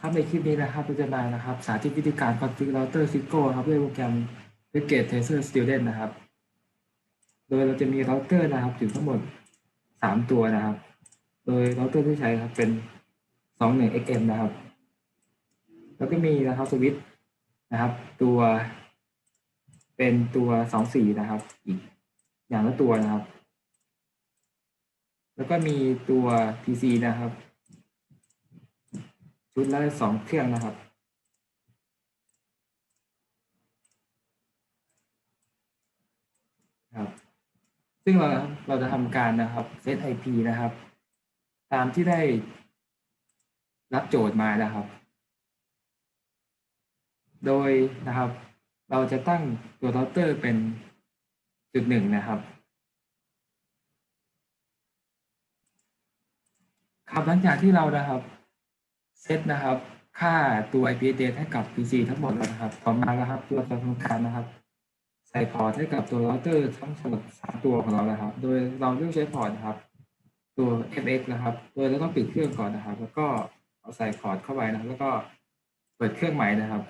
ครับในคลิปนี้นะครับเราจะมานะครับสาธิตวิธีการ config router Cisco ครับด้วยโปรแกรม Packet Tracer Student นะครับ โดยเราจะมีเราเตอร์นะครับอยู่ทั้งหมด 3 ตัวนะครับ โดยเราเตอร์ที่ใช้ครับเป็น 21XM นะครับ แล้วก็มีนะครับสวิตช์นะครับ ตัวเป็นตัว24นะครับ อีกอย่างละตัวนะครับ แล้วก็มีตัว PC นะครับ ชุดละสองเครื่องนะครับ ครับ ซึ่งเราเราจะทำการนะครับเซต IP นะครับ ตามที่ได้รับโจทย์มานะครับ โดยนะครับ เราจะตั้งตัวเราเตอร์เป็นจุดหนึ่งนะครับครับหลังจากที่เรานะครับ เซตนะครับ ค่าตัว IP address ให้กับ PC ทั้งหมดแล้วนะครับ ต่อมาแล้วครับเราจะทำการนะครับ ใส่พอร์ตให้กับตัวเราเตอร์ทั้งหมดสามตัวของเรานะครับ โดยเราเลือกใช้พอร์ตนะครับ ตัว FX นะครับ โดยเราต้องปิดเครื่องก่อนนะครับ แล้วก็เอาใส่พอร์ตเข้าไปนะแล้วก็เปิดเครื่องใหม่นะครับ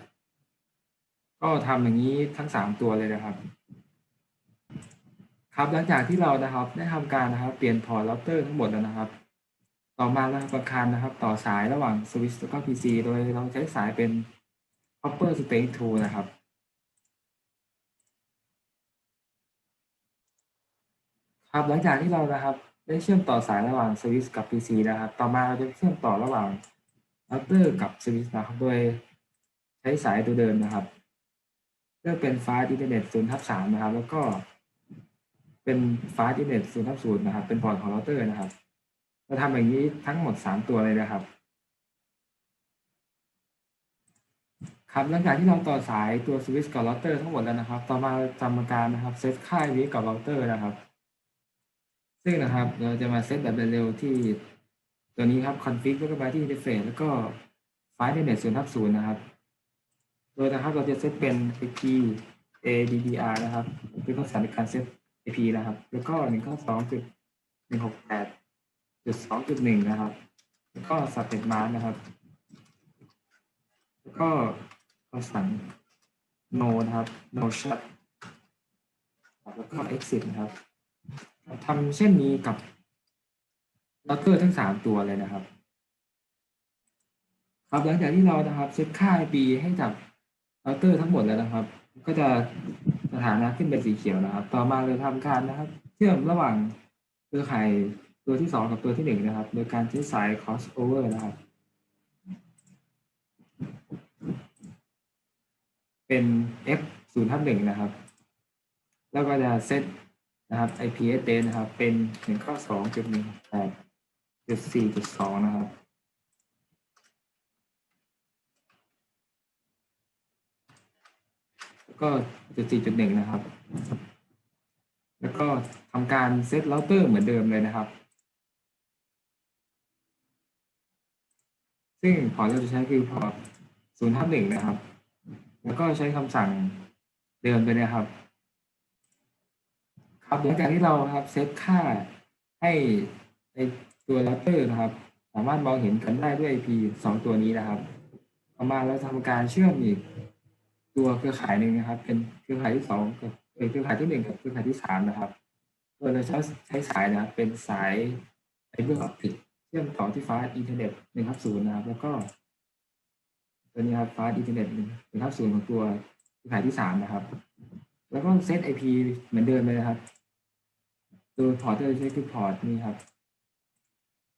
ก็ทำอย่างนี้ทั้งสามตัวเลยนะครับ ครับหลังจากที่เรานะครับ ได้ทำการนะครับ เปลี่ยนพอร์ตเราเตอร์ทั้งหมดแล้วนะครับ ต่อมาเราทำการนนะครับ ต่อสายระหว่างสวิตช์แล้วก็ PC โดยเราใช้สายเป็น copper stage 2นะครับครับหลังจากที่เรานะครับ ได้เชื่อมต่อสายระหว่างสวิตช์กับ PC นะครับ ต่อมาเราจะเชื่อมต่อระหว่างเราเตอร์กับสวิตช์นะครับ โดยใช้สายตัวเดิมนะครับเลือกเป็นฟ้าอินเทอร์เน็ต0ทับ3นะครับ แล้วก็เป็นฟ้าอินเทอร์เน็ต0ทับ0นะครับ เป็นพอร์ตของเราเตอร์นะครับ เราทำอย่างนี้ทั้งหมด3ตัวเลยนะครับ ครับหลังจากที่เราต่อสายตัวสวิตช์กับเราเตอร์ทั้งหมดแล้วนะครับ ต่อมาทำการนะครับเซตค่ายนี้กับเราเตอร์นะครับ ซึ่งนะครับเราจะมาเซตแบบเร็วที่ตัวนี้ครับ config แล้วก็ไปที่ interface แล้วก็ไฟล์ net 0ทับ0นย์นะครับ โดยนะครับเราจะเซตเป็น IP ADDR นะครับคือข้อสารในการเซต IP นะครับ แล้วก็1ข้อ2จุด168 จุด2จุด1นะครับ แล้วก็ subnet mask นะครับ แล้วก็คำสั่ง no นะครับ no shut แล้วก็ exit นะครับทำเช่นนี้กับเราเตอร์ทั้งสามตัวเลยนะครับ ครับหลังจากที่เรานะครับเซตค่า IP ให้กับเราเตอร์ทั้งหมดแล้วนะครับ ก็จะสถานะขึ้นเป็นสีเขียวนะครับ ต่อมาเราทำการนะครับ เชื่อมระหว่างเครือข่าย ตัวที่สองกับตัวที่หนึ่งนะครับ โดยการใช้สาย crossover นะครับ เป็น f 0ทับหนึ่งนะครับ แล้วก็จะเซตนะครับ IP address นะครับ เป็นหนึ่งข้อสองจุดหนึ่งแปดจุดสี่จุดสองนะครับแล้วก็จุดสี่จุดหนึ่งนะครับ แล้วก็ทำการเซตเราเตอร์เหมือนเดิมเลยนะครับ ซึ่งพอร์ตเราจะใช้คือพอร์ตศูนย์ทับหนึ่งนะครับ แล้วก็ใช้คำสั่งเดิมเลยนะครับ ครับหลังจากที่เราครับเซตค่าให้ในตัวเราเตอร์นะครับ สามารถมองเห็นกันได้ด้วย IP สองตัวนี้นะครับต่อมาเราทำการเชื่อมอีกตัวเครือข่ายหนึ่งนะครับ เป็นเครือข่ายที่สองกับเครือข่ายที่หนึ่งกับเครือข่ายที่สามนะครับโดยเราใช้ใช้สายนะครับ เป็นสายไฟเบอร์ออปติก ชื่อมต่อที่ฟ้าอินเทอร์เน็ตหนึ่งทับศูนย์นะครับ แล้วก็ ตัวนี้ครับฟ้าอินเทอร์เน็ตหนึ่งหนึ่งทับศูนย์ของตัวเครือข่ายที่สามนะครับ แล้วก็เซต IP เหมือนเดิมเลยนะครับ ตัวพอร์ตที่เราใช้คือพอร์ตนี้ครับ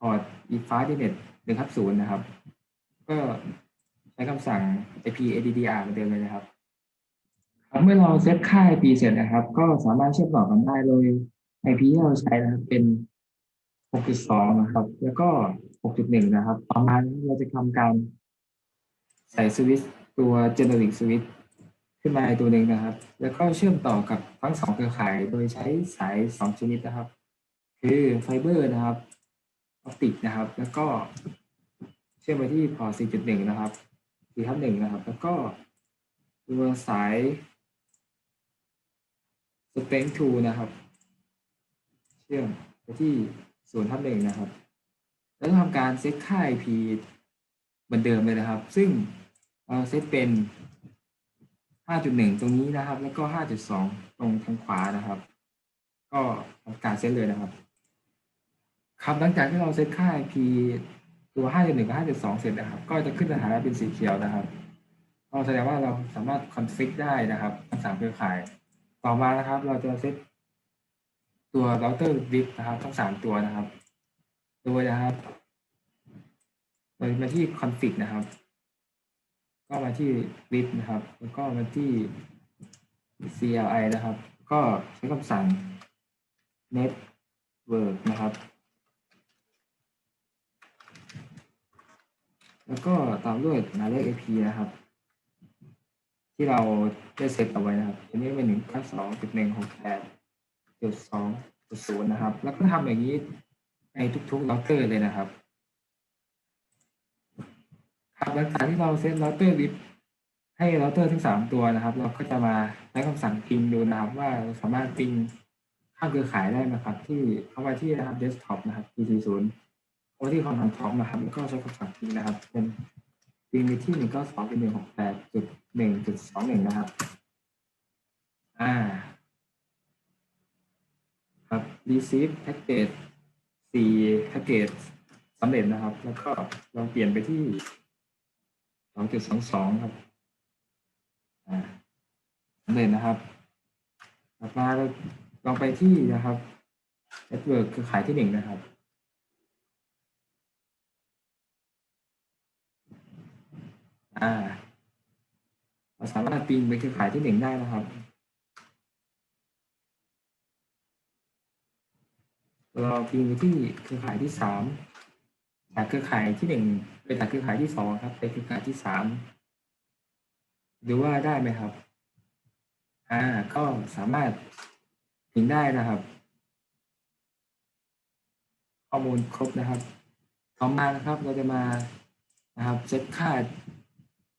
พอร์ตอีฟ้าอินเทอร์เน็ตหนึ่งทับศูนย์นะครับ ก็ใช้คำสั่ง IP ADDR เหมือนเดิมเลยนะครับครับเมื่อเราเซตค่า IP เสร็จนะครับ ก็สามารถเชื่อมต่อกันได้โดย IP ที่เราใช้นะครับเป็น 6.2 นะครับ แล้วก็ 6.1 นะครับ ต่อมาเราจะทำการใส่สวิตตัว generic switch ขึ้นมาในตัวหนึ่งนะครับ แล้วก็เชื่อมต่อกับทั้งสองเครือข่ายโดยใช้สายสองชนิดนะครับ คือไฟเบอร์นะครับออปติกนะครับ แล้วก็เชื่อมไปที่พอร์ต4.1 นะครับ4ทับ1นะครับ แล้วก็ตัวสาย strength 2นะครับ เชื่อมไปที่ 0ทับ1นะครับ แล้วทำการเซตค่า IP เหมือนเดิมเลยนะครับ ซึ่งเราเซตเป็น 5.1 ตรงนี้นะครับ แล้วก็ 5.2 ตรงทางขวานะครับ ก็ทำการเซตเลยนะครับครับหลังจากที่เราเซตค่า IP ตัว 5.1 กับ 5.2 เสร็จนะครับ ก็จะขึ้นสถานะเป็นสีเขียวนะครับก็แสดงว่าเราสามารถคอนฟิกได้นะครับทั้งสามเครือข่าย ต่อมานะครับ เราจะเซต ตัวเราเตอร์วินะครับ ทั้งสามตัวนะครับ โดยนะครับโดยมาที่คอนฟิกนะครับ ก็มาที่วินะครับ แล้วก็มาที่ CLI นะครับ ก็ใช้คำสั่ง network นะครับ แล้วก็ตามด้วยหมายเลข IP นะครับ ที่เราได้เซตเอาไว้นะครับ อันนี้เป็นหนึ่งเก้าสองจุดหนึ่งหกแปด จุดสองจุดศูนย์นะครับ แล้วก็ทำอย่างนี้ในทุกๆเราเตอร์เลยนะครับครับหลังจากที่เราเซตเราเตอร์วิให้เราเตอร์ทั้งสามตัวนะครับ เราก็จะมาใช้คำสั่งพิงดูนะครับ ว่าเราสามารถพิงข้ามเครือข่ายได้ไหมครับ ที่เข้ามาที่นะครับ desktop นะครับ PC ศูนย์เข้ามาที่คอมมานด์ท็อปนะครับแล้วก็ใช้คำสั่งพิงนะครับ เป็นพิงไปที่หนึ่งเก้าสองเป็นหนึ่งหกแปดจุดหนึ่งจุดสองหนึ่งนะครับ อ่า ครับ receive package สี่แพ็กเกจสำเร็จนะครับ แล้วก็ลองเปลี่ยนไปที่สองจุดสองสองครับสำเร็จนะครับต่อมาเราลองไปที่นะครับ network คือขายที่หนึ่งนะครับอ่าเราสามารถปิงไปคือขายที่หนึ่งได้นะครับ เราพิมพ์ที่เครือข่ายที่สามจากเครือข่ายที่หนึ่งไปจากเครือข่ายที่สองครับ ไปเครือข่ายที่สามดูว่าได้ไหมครับ อ่า ก็สามารถพิมพ์ได้นะครับ ข้อมูลครบนะครับต่อมานะครับ เราจะมานะครับเซตค่า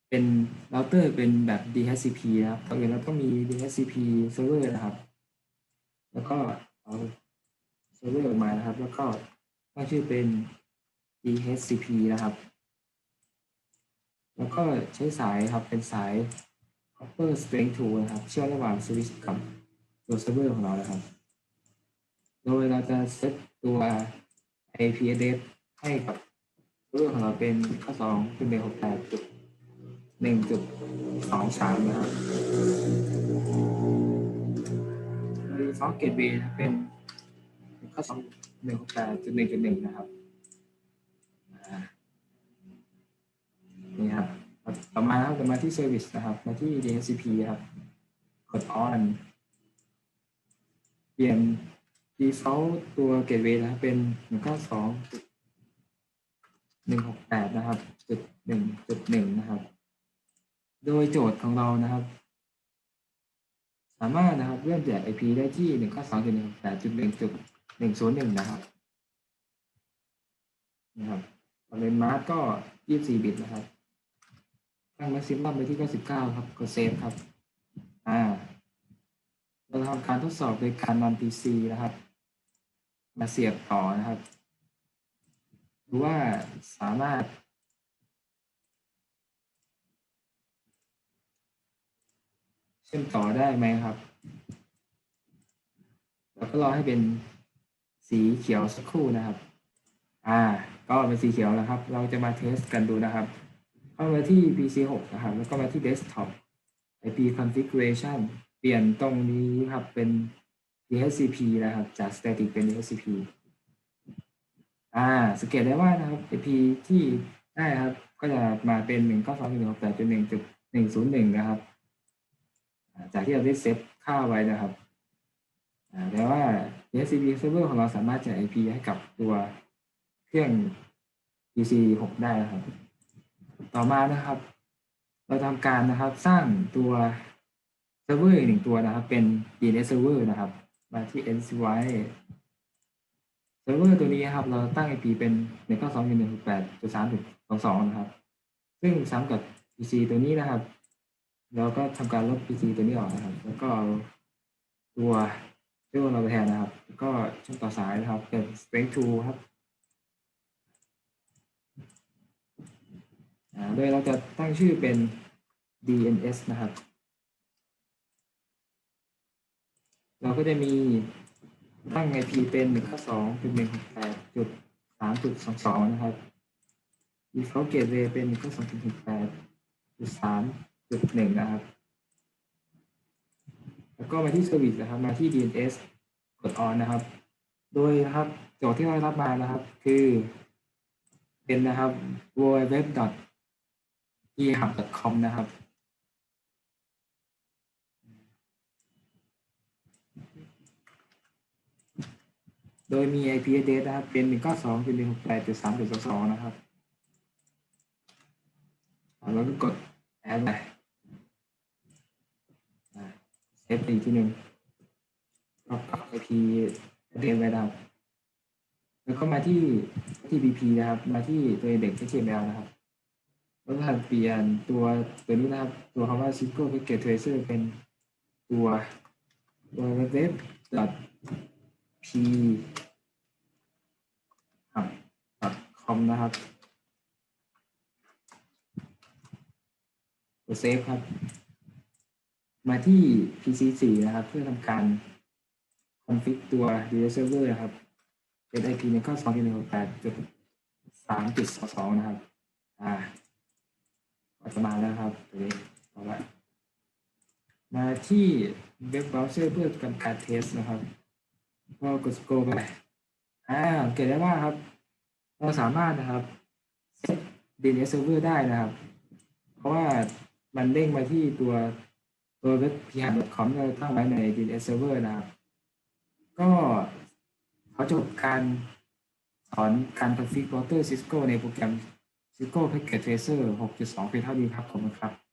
เป็นเราเตอร์เป็นแบบ DHCP นะครับตอนอื่นเราต้องมี DHCP server นะครับ แล้วก็เอา เซิร์ฟเวอร์ออกมานะครับ แล้วก็ตั้งชื่อเป็น DHCP นะครับ แล้วก็ใช้สายครับเป็นสาย copper string two นะครับ เชื่อมระหว่างสวิตช์กับตัวเซิร์ฟเวอร์ของเรานะครับ โดยเราจะเซตตัว IP address ให้กับเซิร์ฟเวอร์ของเราเป็นข้อสองเป็นเบอร์หกแปดจุดหนึ่งจุดสองสามนะครับ default gateway เป็น ก็สองหนึ่งหกแปดจุดหนึ่งจุดหนึ่งนะครับนี่ครับต่อมาครับต่อมาที่ Service นะครับ มาที่ DHCP ครับกด On เปลี่ยน default ตัว gateway นะเป็น 192.168 นะครับจุด1จุด1นะครับ โดยโจทย์ของเรานะครับ สามารถนะครับเลื่มแจก IP ได้ที่ 192.168.1.1 หนึ่งศูนย์หนึ่งนะครับนะครับตอนเป็นมาร์กก็ยี่สิบสี่บิตนะครับ ตั้งแม็กซิมัมไปที่เก้าสิบเก้าครับกดเซฟครับ อ่า เราทำการทดสอบโดยการนำ PC นะครับ มาเสียบต่อนะครับดูว่าสามารถเชื่อมต่อได้ไหมครับ แล้วก็รอให้เป็น สีเขียวสักครู่นะครับ อ่า ก็เป็นสีเขียวแล้วครับ เราจะมาเทสกันดูนะครับ เข้ามาที่ PC 6นะครับ แล้วก็มาที่ Desktop IP Configuration เปลี่ยนตรงนี้ครับเป็น DHCP นะครับ จาก Static เป็น DHCP อ่า สังเกตได้ว่านะครับ IP ที่ได้ครับ ก็จะมาเป็น1 9 2 1 6 8 1 1 0 1นะครับ จากที่เราได้เซตค่าไว้นะครับ แต่ว่า DHCP server ของเราสามารถจ่าย IP ให้กับตัวเครื่อง PC 6ได้นะครับ ต่อมานะครับ เราทำการนะครับสร้างตัวเซิร์ฟเวอร์หนึ่งตัวนะครับ เป็น DNS server นะครับ มาที่ NCY เซิร์ฟเวอร์ตัวนี้ครับ เราตั้ง IP เป็น1 9 2 1 1 8 3 2 2 นะครับ ซึ่งซ้ำกับ PC ตัวนี้นะครับ เราก็ทำการลบ PC ตัวนี้ออกนะครับ แล้วก็เอาตัว เรื่องเราไปแทนนะครับ ก็ช่องต่อสายนะครับเป็น strength to ครับโดยเราจะตั้งชื่อเป็น DNS นะครับ เราก็จะมีตั้ง IP เป็น1 9 2เป็น1 8จุด3จุด22นะครับ default gateway เป็น1 9 2 1 8จุด3จุด1นะครับ แล้วก็มาที่ service นะครับ มาที่ DNS กด on นะครับ โดยนะครับโจทย์ที่เราได้รับมานะครับ คือเป็นนะครับ www e h u b c o m นะครับโดยมี IP address นะครับ เป็น 192.168.3.22 นะครับ แล้วก็กด add ไปอ่า เซฟอีกทีหนึ่งก็กรอก IP address ไว้นะครับแล้วก็มาที่ที่ BP นะครับ มาที่ตัวเด็ก HTML นะครับแล้วก็เปลี่ยนตัวตัวนี้นะครับ ตัวคำว่า Cisco Packet Tracer เป็นตัวตัว web p hub com นะครับเซฟครับ มาที่ PC 4 นะครับ เพื่อทำการ config ตัว DNS server นะครับเป็น IP ในข้อ2.168.3.22 นะครับ อ่าก็จะมาแล้วครับตัวนี้เอาละมาที่เว็บเบราว์เซอร์เพื่อทำการเทสนะครับก็กด scroll ไปอ่าเกตได้ว่าครับ เราสามารถนะครับ set DNS server ได้นะครับ เพราะว่ามันเด้งมาที่ตัว ตัวเว็บ p h c o m ที่เราตั้งไว้ใน DNS server นะครับ ก็ขอจบการสอนการ config router Cisco ในโปรแกรม Cisco Packet Tracer 6.2เพียงเท่านี้ครับ ขอบคุณครับ